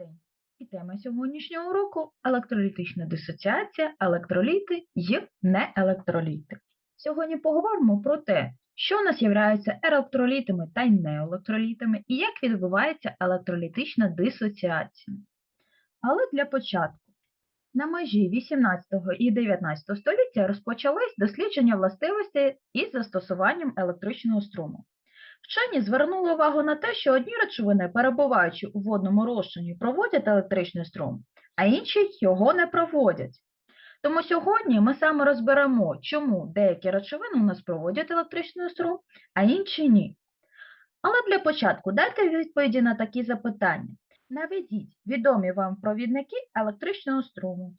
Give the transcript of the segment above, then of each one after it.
день! І тема сьогоднішнього уроку – електролітична дисоціація, електроліти й неелектроліти. Сьогодні поговоримо про те, що у нас є електролітами та неелектролітами, і як відбувається електролітична дисоціація. Але для початку. На межі 18 і 19 століття розпочались дослідження властивостей із застосуванням електричного струму. Вчені звернули увагу на те, що одні речовини, перебуваючи у водному розчині, проводять електричний струм, а інші його не проводять. Тому сьогодні ми саме розберемо, чому деякі речовини у нас проводять електричний струм, а інші ні. Але для початку дайте відповіді на такі запитання. Наведіть відомі вам провідники електричного струму.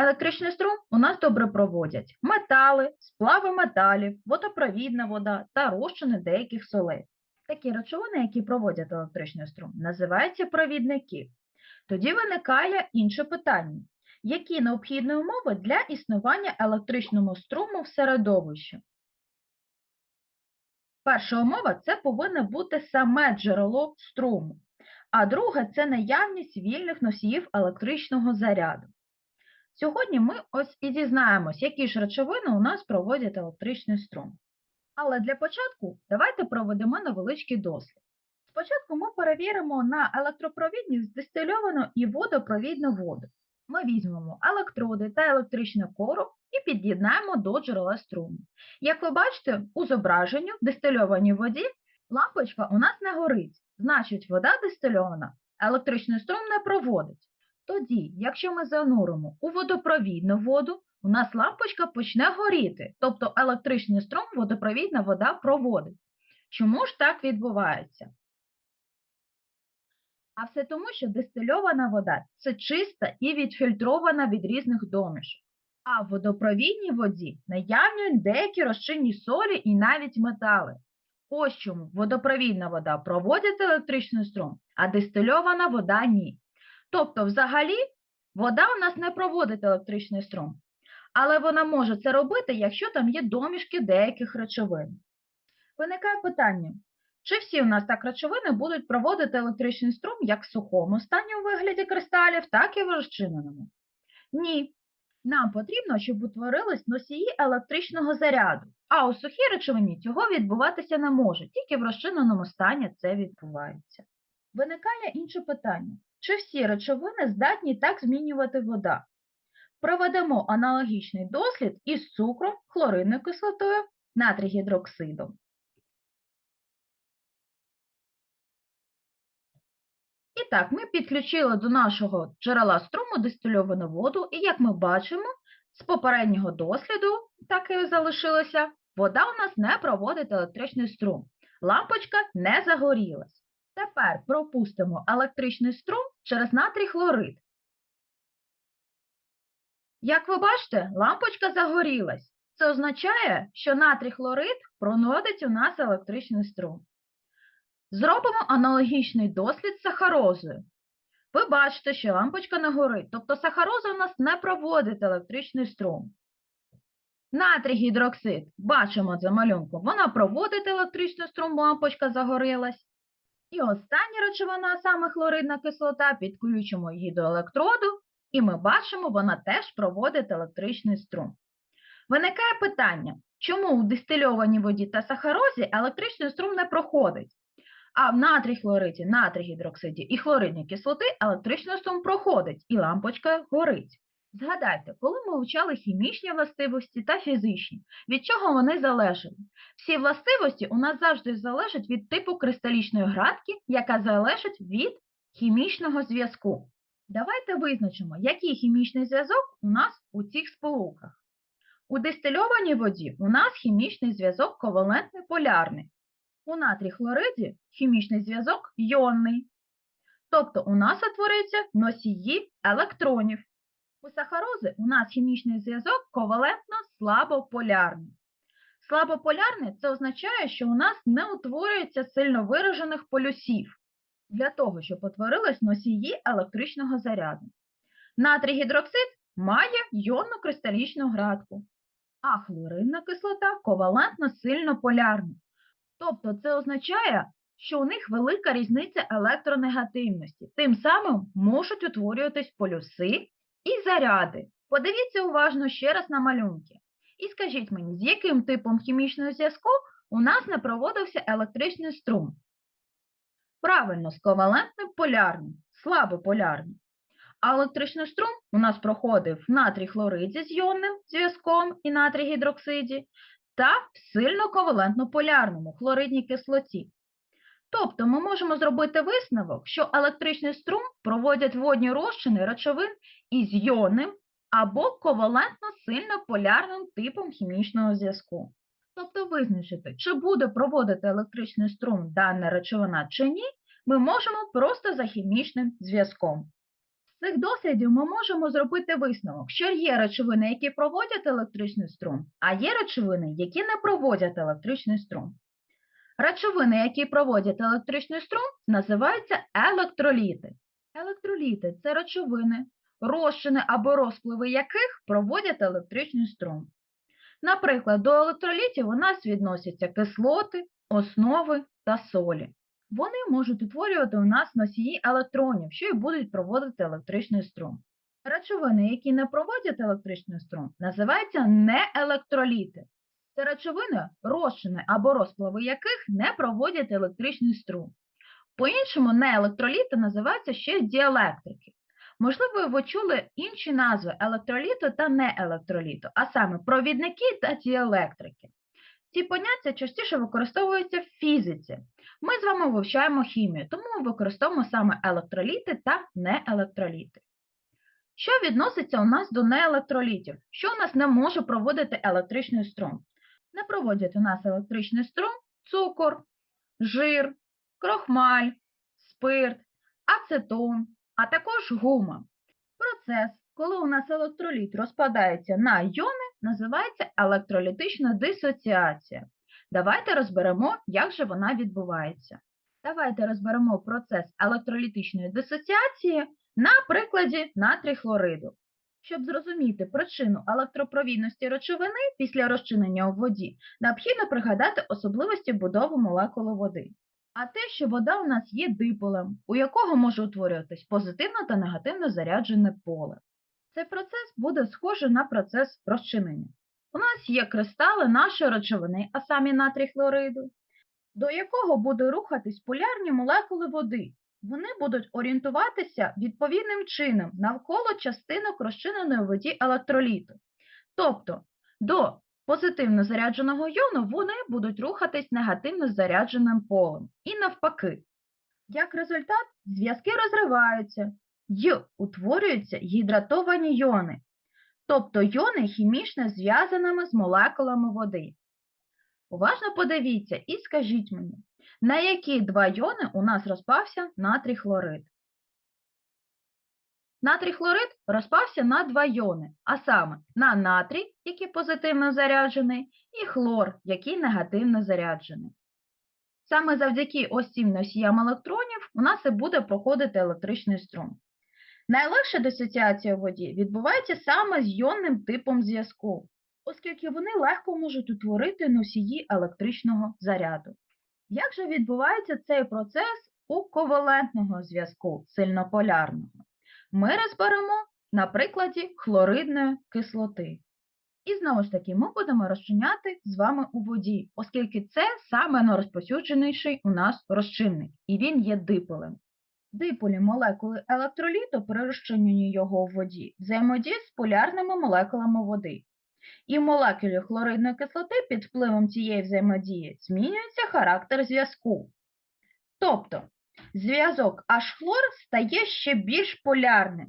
Електричний струм у нас добре проводять метали, сплави металів, водопровідна вода та розчини деяких солей. Такі речовини, які проводять електричний струм, називаються провідники. Тоді виникає інше питання. Які необхідні умови для існування електричного струму в середовищі? Перша умова – це повинне бути саме джерело струму, а друга – це наявність вільних носіїв електричного заряду. Сьогодні ми ось і дізнаємось, які ж речовини у нас проводять електричний струм. Але для початку давайте проведемо невеличкий дослід. Спочатку ми перевіримо на електропровідність дистильовану і водопровідну воду. Ми візьмемо електроди та електричну кору і під'єднаємо до джерела струму. Як ви бачите, у зображенні в дистильованій воді лампочка у нас не горить, значить вода дистильована, електричний струм не проводить. Тоді, якщо ми зануримо у водопровідну воду, у нас лампочка почне горіти, тобто електричний струм водопровідна вода проводить. Чому ж так відбувається? А все тому, що дистильована вода це чиста і відфільтрована від різних домішок. А в водопровідній воді наявні деякі розчинні солі і навіть метали. Ось чому водопровідна вода проводить електричний струм, а дистильована вода ні. Тобто, взагалі, вода у нас не проводить електричний струм, але вона може це робити, якщо там є домішки деяких речовин. Виникає питання, чи всі у нас так речовини будуть проводити електричний струм як в сухому стані у вигляді кристалів, так і в розчиненому? Ні. Нам потрібно, щоб утворились носії електричного заряду, а у сухій речовині цього відбуватися не може, тільки в розчиненому стані це відбувається. Виникає інше питання. Чи всі речовини здатні так змінювати вода? Проведемо аналогічний дослід із цукром, хлоридною кислотою, натрігідроксидом. І так, ми підключили до нашого джерела струму дистильовану воду, і як ми бачимо, з попереднього досліду, так і залишилося, вода у нас не проводить електричний струм. Лампочка не загорілась. Тепер пропустимо електричний струм через натрій хлорид. Як ви бачите, лампочка загорілась. Це означає, що натрій хлорид проводить у нас електричний струм. Зробимо аналогічний дослід з сахарозою. Ви бачите, що лампочка не горить, тобто сахароза у нас не проводить електричний струм. Натрій гідроксид, бачимо за малюнком, вона проводить електричний струм, лампочка загорілась. І остання речовина, саме хлоридна кислота, підключимо її до електроду, і ми бачимо, вона теж проводить електричний струм. Виникає питання, чому у дистильованій воді та сахарозі електричний струм не проходить? А в натрій хлориді, натрій гідроксиді і хлоридній кислоти електричний струм проходить і лампочка горить. Згадайте, коли ми вивчали хімічні властивості та фізичні, від чого вони залежали? Всі властивості у нас завжди залежать від типу кристалічної градки, яка залежить від хімічного зв'язку. Давайте визначимо, який хімічний зв'язок у нас у цих сполуках. У дистильованій воді у нас хімічний зв'язок ковалентний полярний. У натрій хлориді хімічний зв'язок йонний. Тобто у нас утворюються носії електронів. У сахарози у нас хімічний зв'язок ковалентно слабополярний. Слабополярний це означає, що у нас не утворюється сильно виражених полюсів для того, щоб утворились носії електричного заряду. Натрій гідроксид має йонну кристалічну градку, а хлоридна кислота ковалентно сильно полярна. Тобто це означає, що у них велика різниця електронегативності. Тим самим можуть утворюватись полюси і заряди. Подивіться уважно ще раз на малюнки. І скажіть мені, з яким типом хімічного зв'язку у нас не проводився електричний струм? Правильно, з ковалентним полярним, слабополярним. А електричний струм у нас проходив в натрій хлориді з йонним зв'язком і натрій гідроксиді та в сильно ковалентно-полярному хлоридній кислоті. Тобто ми можемо зробити висновок, що електричний струм проводять водні розчини речовин із йонним або ковалентно сильно полярним типом хімічного зв'язку. Тобто визначити, чи буде проводити електричний струм дана речовина чи ні, ми можемо просто за хімічним зв'язком. З цих дослідів ми можемо зробити висновок, що є речовини, які проводять електричний струм, а є речовини, які не проводять електричний струм. Речовини, які проводять електричний струм, називаються електроліти. Електроліти це речовини, розчини або розпливи яких проводять електричний струм. Наприклад, до електролітів у нас відносяться кислоти, основи та солі. Вони можуть утворювати у нас носії електронів, що і будуть проводити електричний струм. Речовини, які не проводять електричний струм, називаються неелектроліти. Це речовини, розчини або розпливи яких не проводять електричний струм. По-іншому, неелектроліти називаються ще діелектрики. Можливо, ви чули інші назви електроліту та неелектроліту, а саме провідники та діелектрики. Ці поняття частіше використовуються в фізиці. Ми з вами вивчаємо хімію, тому використовуємо саме електроліти та неелектроліти. Що відноситься у нас до неелектролітів? Що у нас не може проводити електричний струм? Не проводять у нас електричний струм цукор, жир, крохмаль, спирт, ацетон, а також гума. Процес, коли у нас електроліт розпадається на йони, називається електролітична дисоціація. Давайте розберемо, як же вона відбувається. Давайте розберемо процес електролітичної дисоціації на прикладі натрій хлориду. Щоб зрозуміти причину електропровідності речовини після розчинення у воді, необхідно пригадати особливості будови молекули води. А те, що вода у нас є диполем, у якого може утворюватись позитивно та негативно заряджене поле. Цей процес буде схожий на процес розчинення. У нас є кристали нашої речовини, а самі натрій хлориду, до якого буде рухатись полярні молекули води. Вони будуть орієнтуватися відповідним чином навколо частинок розчиненої воді електроліту. Тобто до позитивно зарядженого йону вони будуть рухатись негативно зарядженим полем. І навпаки. Як результат, зв'язки розриваються й утворюються гідратовані йони, тобто йони хімічно зв'язаними з молекулами води. Уважно подивіться і скажіть мені, на які два йони у нас розпався натрій хлорид? Натрій хлорид розпався на два йони, а саме на натрій, який позитивно заряджений, і хлор, який негативно заряджений. Саме завдяки ось цим носіям електронів у нас і буде проходити електричний струм. Найлегша дисоціація у воді відбувається саме з йонним типом зв'язку, оскільки вони легко можуть утворити носії електричного заряду. Як же відбувається цей процес у ковалентного зв'язку сильнополярного? Ми розберемо на прикладі хлоридної кислоти. І знову ж таки, ми будемо розчиняти з вами у воді, оскільки це саме найрозповсюдженіший у нас розчинник, і він є диполем. Диполі молекули електроліту при розчиненні його в воді взаємодіють з полярними молекулами води. І молекулі хлоридної кислоти під впливом цієї взаємодії змінюється характер зв'язку. Тобто зв'язок H-хлор стає ще більш полярним.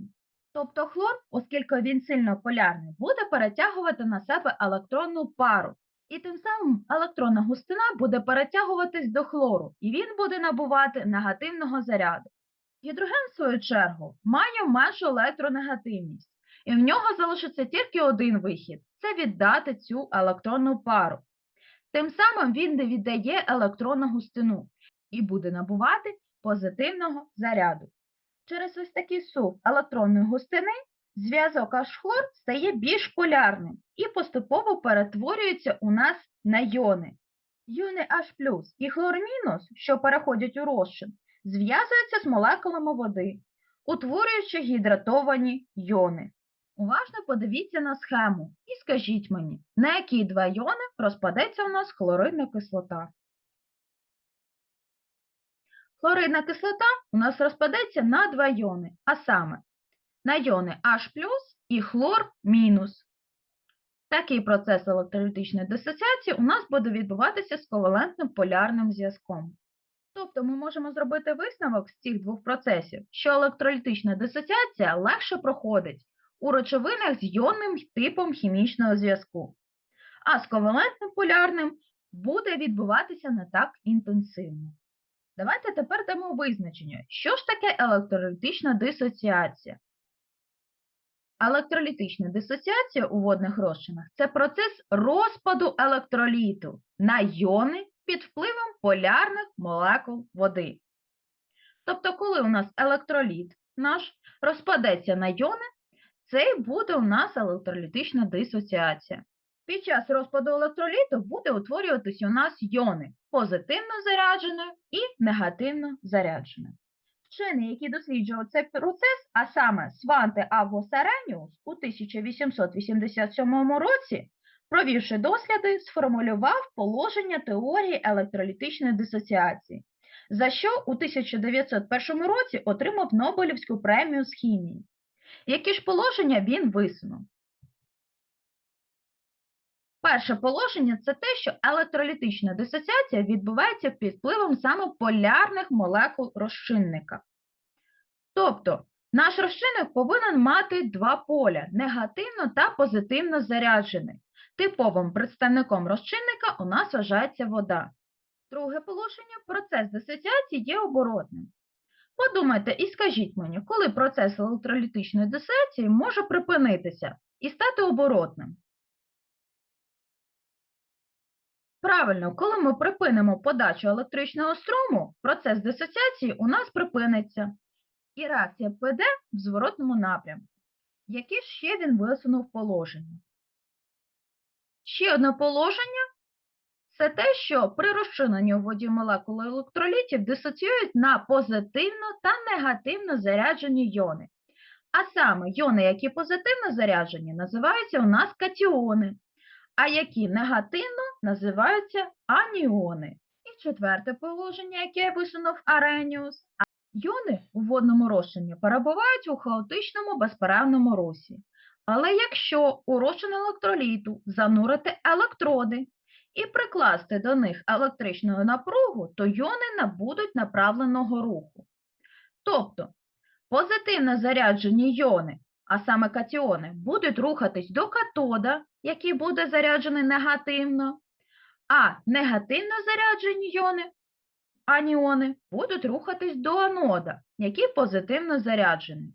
Тобто хлор, оскільки він сильно полярний, буде перетягувати на себе електронну пару. І тим самим електронна густина буде перетягуватись до хлору, і він буде набувати негативного заряду. Гідроген, в свою чергу, має меншу електронегативність, і в нього залишиться тільки один вихід це віддати цю електронну пару. Тим самим він не віддає електронну густину і буде набувати позитивного заряду. Через ось такий сув електронної густини зв'язок H-хлор стає більш полярним і поступово перетворюється у нас на йони. Юни H+, і хлор мінус, що переходять у розчин, зв'язуються з молекулами води, утворюючи гідратовані йони. Уважно подивіться на схему і скажіть мені, на які два йони розпадеться у нас хлоридна кислота. Хлоридна кислота у нас розпадеться на два йони, а саме на йони H+, і хлор мінус. Такий процес електролітичної дисоціації у нас буде відбуватися з ковалентним полярним зв'язком. Тобто ми можемо зробити висновок з цих двох процесів, що електролітична дисоціація легше проходить у речовинах з йонним типом хімічного зв'язку, а з ковалентним полярним буде відбуватися не так інтенсивно. Давайте тепер дамо визначення, що ж таке електролітична дисоціація. Електролітична дисоціація у водних розчинах це процес розпаду електроліту на йони під впливом полярних молекул води. Тобто, коли у нас електроліт наш розпадеться на йони, це буде у нас електролітична дисоціація. Під час розпаду електроліту буде утворюватись у нас йони позитивно заряджене і негативно заряджене. Вчений, який досліджував цей процес, а саме Сванте Авгус Ареніус у 1887 році, провівши досліди, сформулював положення теорії електролітичної дисоціації, за що у 1901 році отримав Нобелівську премію з хімії. Які ж положення він висунув? Перше положення це те, що електролітична дисоціація відбувається під впливом саме полярних молекул розчинника. Тобто, наш розчинник повинен мати два поля негативно та позитивно заряджений. Типовим представником розчинника у нас вважається вода. Друге положення процес дисоціації є оборотним. Подумайте і скажіть мені, коли процес електролітичної дисоціації може припинитися і стати оборотним. Правильно, коли ми припинимо подачу електричного струму, процес дисоціації у нас припиниться. І реакція піде в зворотному напрямку. Які ще він висунув положення? Ще одне положення це те, що при розчиненні у воді молекули електролітів дисоціюють на позитивно та негативно заряджені йони. А саме йони, які позитивно заряджені, називаються у нас катіони, а які негативно називаються аніони. І четверте положення, яке висунув Ареніус. Йони у водному розчині перебувають у хаотичному безперервному русі. Але якщо у розчин електроліту занурити електроди і прикласти до них електричну напругу, то йони набудуть направленого руху. Тобто позитивно заряджені йони, а саме катіони, будуть рухатись до катода, який буде заряджений негативно, а негативно заряджені йони, аніони, будуть рухатись до анода, який позитивно заряджений.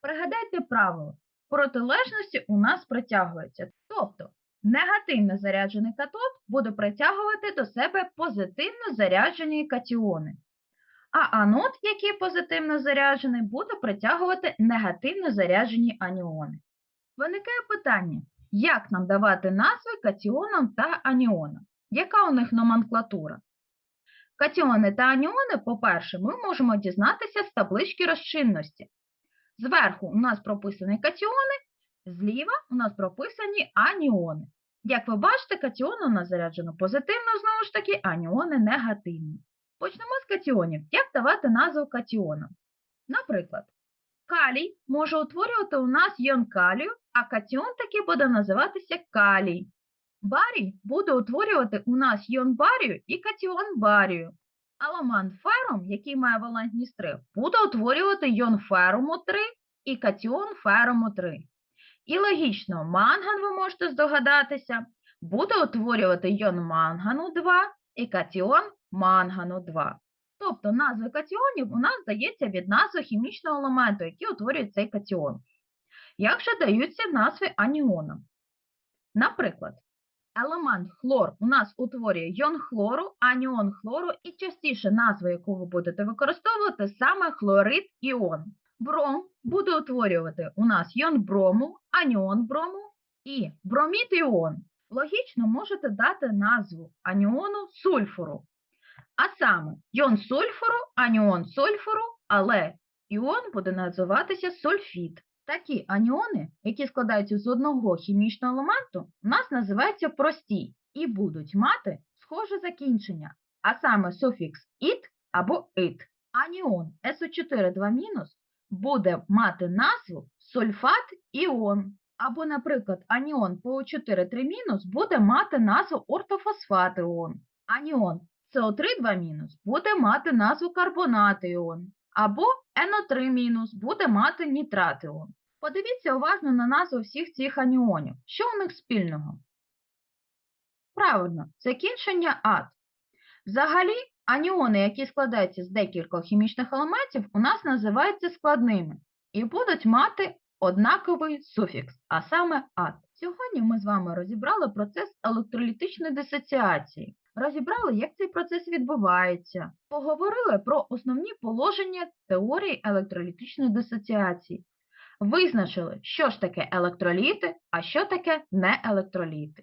Пригадайте правило, протилежності у нас притягуються. Тобто негативно заряджений катод буде притягувати до себе позитивно заряджені катіони. А анод, який позитивно заряджений, буде притягувати негативно заряджені аніони. Виникає питання, як нам давати назви катіонам та аніонам? Яка у них номенклатура? Катіони та аніони, по-перше, ми можемо дізнатися з таблички розчинності. Зверху у нас прописані катіони, зліва у нас прописані аніони. Як ви бачите, катіони у нас заряджено позитивно, знову ж таки, аніони негативно. Почнемо з катіонів. Як давати назву катіонам? Наприклад, калій може утворювати у нас йон калію, а катіон таки буде називатися калій. Барій буде утворювати у нас йон барію і катіон барію. Аламан ферум, який має валентність 3, буде утворювати йон феруму 3 і катіон феруму 3. І логічно, манган, ви можете здогадатися, буде утворювати йон мангану 2 і катіон мангану 2. Тобто назви катіонів у нас дається від назви хімічного елементу, який утворює цей катіон. Як же даються назви аніонам? Наприклад, елемент хлор у нас утворює йон хлору, аніон хлору і частіше назва, яку ви будете використовувати, саме хлорид іон. Бром буде утворювати у нас йон брому, аніон брому і бромід іон. логічно можете дати назву аніону сульфуру. А саме йон сульфуру, аніон сульфуру, але іон буде називатися сульфід. Такі аніони, які складаються з одного хімічного елементу, у нас називаються прості і будуть мати схоже закінчення, а саме суфікс «іт» або «ит». Аніон СО4 буде мати назву сульфат іон. Або, наприклад, аніон ПО4 3 буде мати назву ортофосфат іон. Аніон СО3 2 буде мати назву карбонат іон. Або НО3- буде мати нітрат іон. Подивіться уважно на назву всіх цих аніонів. Що у них спільного? Правильно, закінчення ад. Взагалі, аніони, які складаються з декількох хімічних елементів, у нас називаються складними і будуть мати однаковий суфікс, а саме ад. Сьогодні ми з вами розібрали процес електролітичної дисоціації, розібрали, як цей процес відбувається, поговорили про основні положення теорії електролітичної дисоціації, визначили, що ж таке електроліти, а що таке неелектроліти.